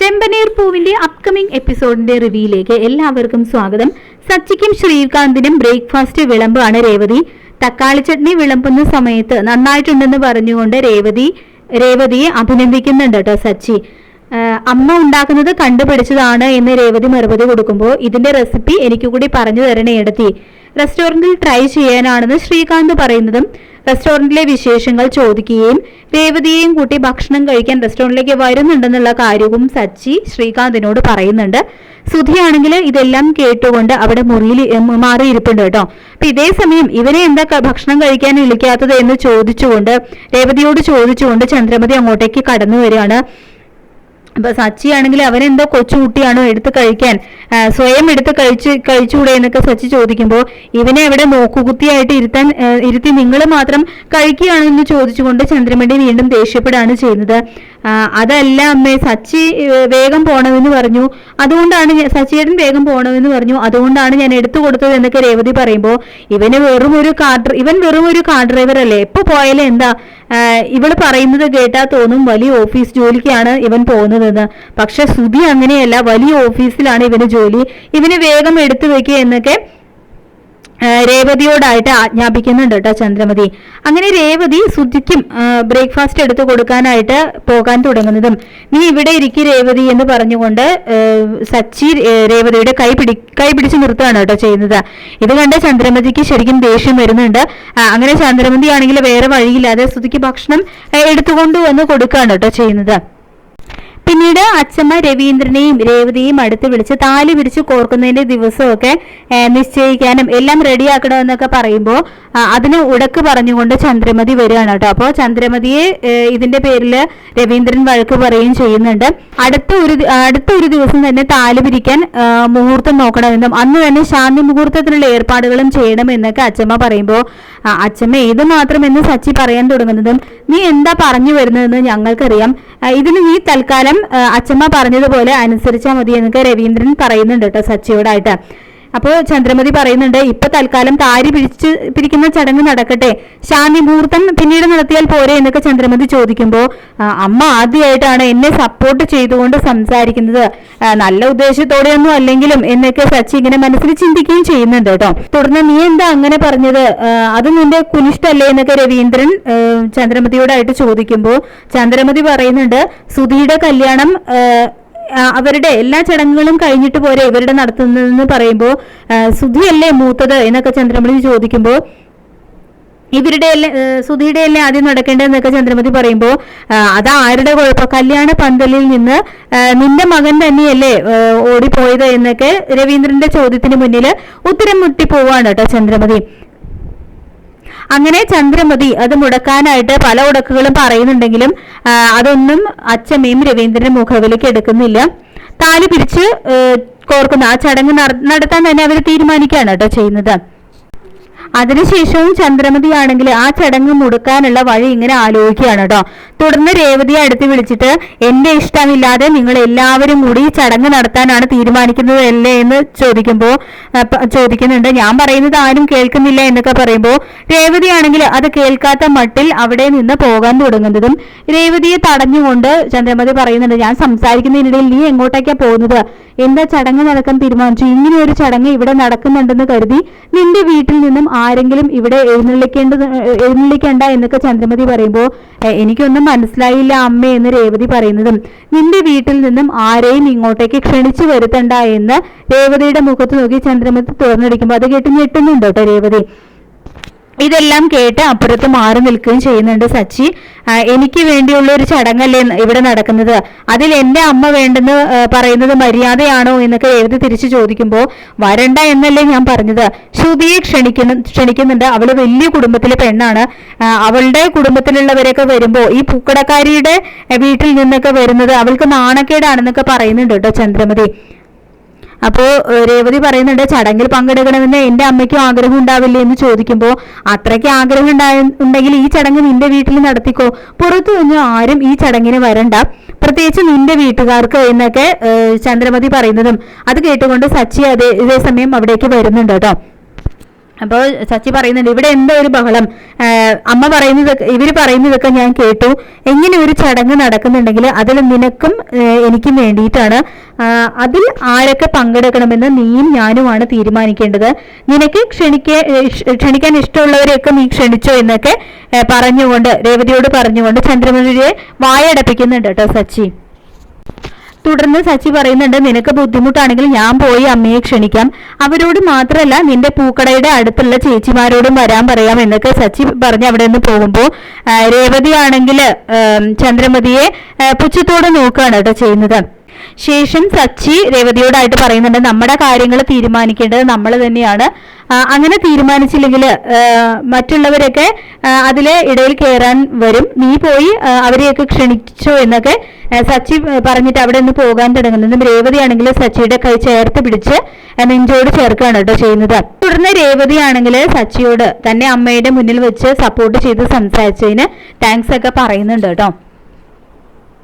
ചെമ്പനീർ പൂവിന്റെ അപ്കമിംഗ് എപ്പിസോഡിന്റെ റിവ്യൂയിലേക്ക് എല്ലാവർക്കും സ്വാഗതം. സച്ചിക്കും ശ്രീകാന്തിനും ബ്രേക്ക്ഫാസ്റ്റ് വിളമ്പാണ് രേവതി. തക്കാളി ചട്നി വിളമ്പുന്ന സമയത്ത് നന്നായിട്ടുണ്ടെന്ന് പറഞ്ഞുകൊണ്ട് രേവതി രേവതിയെ അഭിനന്ദിക്കുന്നുണ്ട് കേട്ടോ സച്ചി. അമ്മ ഉണ്ടാക്കുന്നത് കണ്ടുപിടിച്ചതാണ് എന്ന് രേവതി മറുപടി കൊടുക്കുമ്പോൾ ഇതിന്റെ റെസിപ്പി എനിക്ക് കൂടി പറഞ്ഞു തരണേ എടുത്തി. റെസ്റ്റോറന്റിൽ ട്രൈ ചെയ്യാനാണെന്ന് ശ്രീകാന്ത് പറയുന്നതും റെസ്റ്റോറന്റിലെ വിശേഷങ്ങൾ ചോദിക്കുകയും രേവതിയെയും കൂട്ടി ഭക്ഷണം കഴിക്കാൻ റെസ്റ്റോറന്റിലേക്ക് വരുന്നുണ്ടെന്നുള്ള കാര്യവും സച്ചി ശ്രീകാന്തിനോട് പറയുന്നുണ്ട്. സുധിയാണെങ്കിൽ ഇതെല്ലാം കേട്ടുകൊണ്ട് അവിടെ മുറിയിൽ മാറിയിരിപ്പുണ്ട് കേട്ടോ. അപ്പൊ ഇതേ സമയം ഇവനെ എന്താ ഭക്ഷണം കഴിക്കാൻ വിളിക്കാത്തത് എന്ന് ചോദിച്ചുകൊണ്ട് രേവതിയോട് ചോദിച്ചുകൊണ്ട് ചന്ദ്രമതി അങ്ങോട്ടേക്ക് കടന്നു വരികയാണ്. അപ്പൊ സച്ചി ആണെങ്കിൽ അവനെന്തോ കൊച്ചുകുട്ടിയാണോ എടുത്ത് കഴിക്കാൻ സ്വയം എടുത്ത് കഴിച്ച് കഴിച്ചുകൂടെ എന്നൊക്കെ സച്ചി ചോദിക്കുമ്പോൾ ഇവനെ അവിടെ നോക്കുകുത്തിയായിട്ട് ഇരുത്താൻ ഇരുത്തി നിങ്ങൾ മാത്രം കഴിക്കുകയാണെന്ന് ചോദിച്ചുകൊണ്ട് ചന്ദ്രമണി വീണ്ടും ദേഷ്യപ്പെടുകയാണ് ചെയ്യുന്നത്. അതല്ല അമ്മേ സച്ചി വേഗം പോണമെന്ന് പറഞ്ഞു. അതുകൊണ്ടാണ് സച്ചിയേട്ടൻ വേഗം പോണമെന്ന് പറഞ്ഞു. അതുകൊണ്ടാണ് ഞാൻ എടുത്തു കൊടുത്തത് എന്നൊക്കെ രേവതി പറയുമ്പോൾ ഇവന് വെറും ഒരു കാർ ഇവൻ വെറും ഒരു കാർ ഡ്രൈവർ അല്ലേ എപ്പോ പോയാലും എന്താ ആ, ഇവൾ പറയുന്നത് കേട്ടാ തോന്നും വലിയ ഓഫീസ് ജോലിക്കാണ് ഇവൻ പോകുന്നതെന്ന്. പക്ഷെ സുധി അങ്ങനെയല്ല വലിയ ഓഫീസിലാണ് ഇവന് ജോലി. ഇവന് വേഗം എടുത്തു വെക്കുക എന്നൊക്കെ രേവതിയോടായിട്ട് ആജ്ഞാപിക്കുന്നുണ്ട് കേട്ടോ ചന്ദ്രമതി. അങ്ങനെ രേവതി സുധിക്കും ബ്രേക്ക്ഫാസ്റ്റ് എടുത്തു കൊടുക്കാനായിട്ട് പോകാൻ തുടങ്ങുന്നതും നീ ഇവിടെ ഇരിക്കി രേവതി എന്ന് പറഞ്ഞുകൊണ്ട് സച്ചി രേവതിയുടെ കൈ പിടി കൈ പിടിച്ച് നിർത്തുകയാണ് കേട്ടോ ചെയ്യുന്നത്. ഇത് കണ്ട് ചന്ദ്രമതിക്ക് ശരിക്കും ദേഷ്യം വരുന്നുണ്ട്. അങ്ങനെ ചന്ദ്രമതി ആണെങ്കിൽ വേറെ വഴിയില്ലാതെ സുധിക്ക് ഭക്ഷണം എടുത്തുകൊണ്ട് വന്ന് കൊടുക്കുകയാണ് കേട്ടോ ചെയ്യുന്നത്. പിന്നീട് അച്ഛമ്മ രവീന്ദ്രനെയും രേവതിയെയും അടുത്ത് വിളിച്ച് താലി പിരിച്ച് കോർക്കുന്നതിന്റെ ദിവസമൊക്കെ നിശ്ചയിക്കാനും എല്ലാം റെഡിയാക്കണമെന്നൊക്കെ പറയുമ്പോൾ അതിന് ഉടക്ക് പറഞ്ഞുകൊണ്ട് ചന്ദ്രമതി വരികയാണ് കേട്ടോ. അപ്പോൾ ചന്ദ്രമതിയെ ഇതിന്റെ പേരിൽ രവീന്ദ്രൻ വഴക്ക് പറയുകയും ചെയ്യുന്നുണ്ട്. അടുത്ത ഒരു അടുത്ത ഒരു ദിവസം തന്നെ താലി പിരിക്കാൻ മുഹൂർത്തം നോക്കണമെന്നും അന്ന് തന്നെ ശാന്തി മുഹൂർത്തത്തിനുള്ള ഏർപ്പാടുകളും ചെയ്യണമെന്നൊക്കെ അച്ഛമ്മ പറയുമ്പോൾ അച്ഛമ്മ ഇത് മാത്രമെന്ന് സച്ചി പറയാൻ തുടങ്ങുന്നതും നീ എന്താ പറഞ്ഞു വരുന്നതെന്ന് ഞങ്ങൾക്കറിയാം. ഇതിന് നീ തൽക്കാലം അച്ഛമ്മ പറഞ്ഞതുപോലെ അനുസരിച്ചാൽ മതി എന്നൊക്കെ രവീന്ദ്രൻ പറയുന്നുണ്ട് കേട്ടോ സച്ചിയോടായിട്ട്. അപ്പോൾ ചന്ദ്രമതി പറയുന്നുണ്ട് ഇപ്പൊ തൽക്കാലം താരി പിരിച്ച് പിരിക്കുന്ന ചടങ്ങ് നടക്കട്ടെ. ശാന്തി മുഹൂർത്തം പിന്നീട് നടത്തിയാൽ പോരെ എന്നൊക്കെ ചന്ദ്രമതി ചോദിക്കുമ്പോൾ അമ്മ ആദ്യമായിട്ടാണ് എന്നെ സപ്പോർട്ട് ചെയ്തുകൊണ്ട് സംസാരിക്കുന്നത്. നല്ല ഉദ്ദേശത്തോടെയൊന്നും അല്ലെങ്കിലും എന്നൊക്കെ സച്ചി ഇങ്ങനെ മനസ്സിൽ ചിന്തിക്കുകയും ചെയ്യുന്നുണ്ട് കേട്ടോ. തുടർന്ന് നീ എന്താ അങ്ങനെ പറഞ്ഞത്? അത് നിന്റെ കുനിഷ്ടല്ലേ എന്നൊക്കെ രവീന്ദ്രൻ ചന്ദ്രമതിയോടായിട്ട് ചോദിക്കുമ്പോൾ ചന്ദ്രമതി പറയുന്നുണ്ട് സുധിയുടെ കല്യാണം അവരുടെ എല്ലാ ചടങ്ങുകളും കഴിഞ്ഞിട്ട് പോരെ ഇവരുടെ നടത്തുന്നതെന്ന് പറയുമ്പോൾ സുധിയല്ലേ മൂത്തത് എന്നൊക്കെ ചന്ദ്രമതി ചോദിക്കുമ്പോൾ ഇവരുടെ അല്ലേ സുധിയുടെ അല്ലേ ആദ്യം നടക്കേണ്ടതെന്നൊക്കെ ചന്ദ്രമതി പറയുമ്പോൾ അത് ആരുടെ കുഴപ്പം? കല്യാണ പന്തലിൽ നിന്ന് നിന്റെ മകൻ തന്നെയല്ലേ ഓടിപ്പോയത് എന്നൊക്കെ രവീന്ദ്രന്റെ ചോദ്യത്തിന് മുന്നിൽ ഉത്തരം മുട്ടിപ്പോവാണ് കേട്ടോ ചന്ദ്രമതി. അങ്ങനെ ചന്ദ്രമതി അത് മുടക്കാനായിട്ട് പല ഉടക്കുകളും പറയുന്നുണ്ടെങ്കിലും അതൊന്നും അച്ഛമ്മയും രവീന്ദ്രൻ മുഖവിലേക്ക് എടുക്കുന്നില്ല. താലി പിരിച്ച് കോർക്കുന്ന. ആ ചടങ്ങ് നടത്താൻ തന്നെ അവർ തീരുമാനിക്കുകയാണ് കേട്ടോ ചെയ്യുന്നത്. അതിനുശേഷവും ചന്ദ്രമതിയാണെങ്കിൽ ആ ചടങ്ങ് മുടക്കാനുള്ള വഴി ഇങ്ങനെ ആലോചിക്കുകയാണ് കേട്ടോ. തുടർന്ന് രേവതിയെ അടുത്ത് വിളിച്ചിട്ട് എന്റെ ഇഷ്ടമില്ലാതെ നിങ്ങൾ എല്ലാവരും കൂടി ചടങ്ങ് നടത്താനാണ് തീരുമാനിക്കുന്നത് അല്ലേ എന്ന് ചോദിക്കുമ്പോൾ ചോദിക്കുന്നുണ്ട്. ഞാൻ പറയുന്നത് ആരും കേൾക്കുന്നില്ല എന്നൊക്കെ പറയുമ്പോൾ രേവതിയാണെങ്കിൽ അത് കേൾക്കാത്ത മട്ടിൽ അവിടെ നിന്ന് പോകാൻ തുടങ്ങുന്നതും രേവതിയെ തടഞ്ഞുകൊണ്ട് ചന്ദ്രമതി പറയുന്നുണ്ട് ഞാൻ സംസാരിക്കുന്നതിനിടയിൽ നീ എങ്ങോട്ടേക്കാ പോകുന്നത്? എന്താ ചടങ്ങ് നടക്കാൻ തീരുമാനിച്ചു? ഇങ്ങനെ ഒരു ചടങ്ങ് ഇവിടെ നടക്കുന്നുണ്ടെന്ന് കരുതി നിന്റെ വീട്ടിൽ നിന്നും ആരെങ്കിലും ഇവിടെ എഴുന്നള്ളിക്കേണ്ടത് എഴുന്നള്ളിക്കേണ്ട എന്നൊക്കെ ചന്ദ്രമതി പറയുമ്പോൾ എനിക്കൊന്നും മനസ്സിലായില്ല അമ്മ എന്ന് രേവതി പറയുന്നതും നിന്റെ വീട്ടിൽ നിന്നും ആരെയും ഇങ്ങോട്ടേക്ക് ക്ഷണിച്ചു വരുത്തണ്ട എന്ന് രേവതിയുടെ മുഖത്ത് നോക്കി ചന്ദ്രമതി തുറന്നടിക്കുമ്പോൾ അത് കേട്ട് ഞെട്ടുന്നുണ്ട് രേവതി. ഇതെല്ലാം കേട്ട് അപ്പുറത്ത് മാറി നിൽക്കുകയും ചെയ്യുന്നുണ്ട് സച്ചി. എനിക്ക് വേണ്ടിയുള്ള ഒരു ചടങ്ങല്ലേ ഇവിടെ നടക്കുന്നത്. അതിൽ എന്റെ അമ്മ വേണ്ടെന്ന് പറയുന്നത് മര്യാദയാണോ എന്നൊക്കെ എഴുതി തിരിച്ചു ചോദിക്കുമ്പോൾ വരണ്ട എന്നല്ലേ ഞാൻ പറഞ്ഞത്. ശ്രുതിയെ ക്ഷണിക്കുന്നു ക്ഷണിക്കുന്നുണ്ട്. അവൾ വലിയ കുടുംബത്തിലെ പെണ്ണാണ്. അവളുടെ കുടുംബത്തിലുള്ളവരൊക്കെ വരുമ്പോൾ ഈ പൂക്കടക്കാരിയുടെ വീട്ടിൽ നിന്നൊക്കെ വരുന്നത് അവൾക്ക് നാണക്കേടാണെന്നൊക്കെ പറയുന്നുണ്ട് കേട്ടോ ചന്ദ്രമതി. അപ്പോ രേവതി പറയുന്നുണ്ട് ചടങ്ങിൽ പങ്കെടുക്കണമെന്ന് എന്റെ അമ്മയ്ക്കും ആഗ്രഹം ഉണ്ടാവില്ലേ എന്ന് ചോദിക്കുമ്പോൾ അത്രയ്ക്ക് ആഗ്രഹം ഉണ്ടായ ഉണ്ടെങ്കിൽ ഈ ചടങ്ങ് നിന്റെ വീട്ടിൽ നടത്തിക്കോ. പുറത്തു നിന്ന് ആരും ഈ ചടങ്ങിന് വരണ്ട. പ്രത്യേകിച്ച് നിന്റെ വീട്ടുകാർക്ക് എന്നൊക്കെ ചന്ദ്രമതി പറയുന്നതും അത് കേട്ടുകൊണ്ട് സച്ചി അതേ ഇതേ സമയം അവിടേക്ക് വരുന്നുണ്ട് കേട്ടോ. അപ്പോൾ സച്ചി പറയുന്നുണ്ട് ഇവിടെ എന്തോ ഒരു ബഹളം? അമ്മ പറയുന്നതൊക്കെ ഇവർ പറയുന്നതൊക്കെ ഞാൻ കേട്ടു. എങ്ങനെ ഒരു ചടങ്ങ് നടക്കുന്നുണ്ടെങ്കിൽ അതിൽ നിനക്കും എനിക്കും വേണ്ടിയിട്ടാണ്. അതിൽ ആരൊക്കെ പങ്കെടുക്കണമെന്ന് നീയും ഞാനുമാണ് തീരുമാനിക്കേണ്ടത്. നിനക്ക് ക്ഷണിക്ക ക്ഷണിക്കാൻ ഇഷ്ടമുള്ളവരെയൊക്കെ നീ ക്ഷണിച്ചോ എന്നൊക്കെ പറഞ്ഞുകൊണ്ട് രേവതിയോട് പറഞ്ഞുകൊണ്ട് ചന്ദ്രമുഖിയെ വായടപ്പിക്കുന്നുണ്ട് കേട്ടോ സച്ചി. തുടർന്ന് സച്ചി പറയുന്നുണ്ട് നിനക്ക് ബുദ്ധിമുട്ടാണെങ്കിൽ ഞാൻ പോയി അമ്മയെ ക്ഷണിക്കാം. അവരോട് മാത്രമല്ല നിന്റെ പൂക്കടയുടെ അടുത്തുള്ള ചേച്ചിമാരോടും വരാൻ പറയാം എന്നൊക്കെ സച്ചി പറഞ്ഞ് അവിടെ നിന്ന് പോകുമ്പോൾ രേവതി ആണെങ്കിൽ ചന്ദ്രമതിയെ പുച്ഛത്തോടെ നോക്കുകയാണ് കേട്ടോ ചെയ്യുന്നത്. ശേഷം സച്ചി രേവതിയോടായിട്ട് പറയുന്നുണ്ട് നമ്മുടെ കാര്യങ്ങൾ തീരുമാനിക്കേണ്ടത് നമ്മൾ തന്നെയാണ്. അങ്ങനെ തീരുമാനിച്ചില്ലെങ്കിൽ മറ്റുള്ളവരൊക്കെ അതിൽ ഇടയിൽ കയറാൻ വരും. നീ പോയി അവരെയൊക്കെ ക്ഷണിച്ചോ എന്നൊക്കെ സച്ചി പറഞ്ഞിട്ട് അവിടെ നിന്ന് പോകാൻ തുടങ്ങുന്നു. രേവതിയാണെങ്കിൽ സച്ചിയുടെ കൈ ചേർത്ത് പിടിച്ച് നെഞ്ചോട് ചേർക്കുകയാണ് കേട്ടോ ചെയ്യുന്നത്. തുടർന്ന് രേവതിയാണെങ്കിൽ സച്ചിയോട് തന്നെ അമ്മയുടെ മുന്നിൽ വെച്ച് സപ്പോർട്ട് ചെയ്ത് സംസാരിച്ചതിന് താങ്ക്സ് ഒക്കെ പറയുന്നുണ്ട് കേട്ടോ.